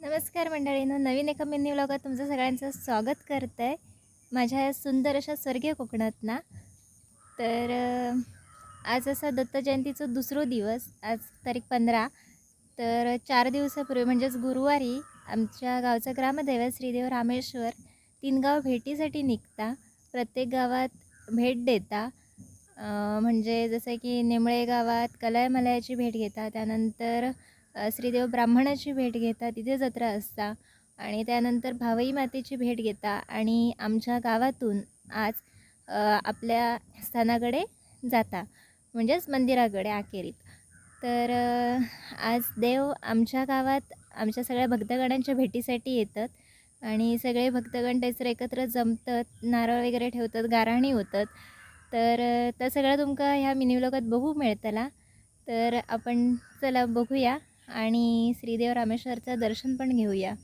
नमस्कार मंडळीनं नवीन एका मिनी व्लॉगात तुमचं सगळ्यांचं स्वागत करत आहे माझ्या या सुंदर अशा स्वर्गीय कोकणातना. तर आज असा दत्त जयंतीचं दुसरं दिवस आज तारीख पंधरा. तर चार दिवसापूर्वी म्हणजेच गुरुवारी आमच्या गावचं ग्रामदैवत श्रीदेव रामेश्वर तीन गाव भेटीसाठी निघता. प्रत्येक गावात भेट देता. म्हणजे जसं की नेमळे गावात कलायमलयाची भेट घेता. त्यानंतर श्रीदेव ब्राह्मणाची भेट घेता तिथे जत्रा असता आणि त्यानंतर भावई मातेची भेट घेता आणि आमच्या गावातून आज आपल्या स्थानाकडे जाता म्हणजेच मंदिराकडे अखेरीत. तर आज देव आमच्या गावात आमच्या सगळ्या भक्तगणांच्या भेटीसाठी येतात आणि सगळे भक्तगण त्याचं एकत्र जमतात नारळ वगैरे ठेवतात गाराणी होतात. तर अ, तर सगळं तुमका ह्या मिनी व्लॉगात बघू मिळतला. तर आपण चला बघूया. आणि श्रीदेव रामेश्वरचं दर्शन पण घेऊया.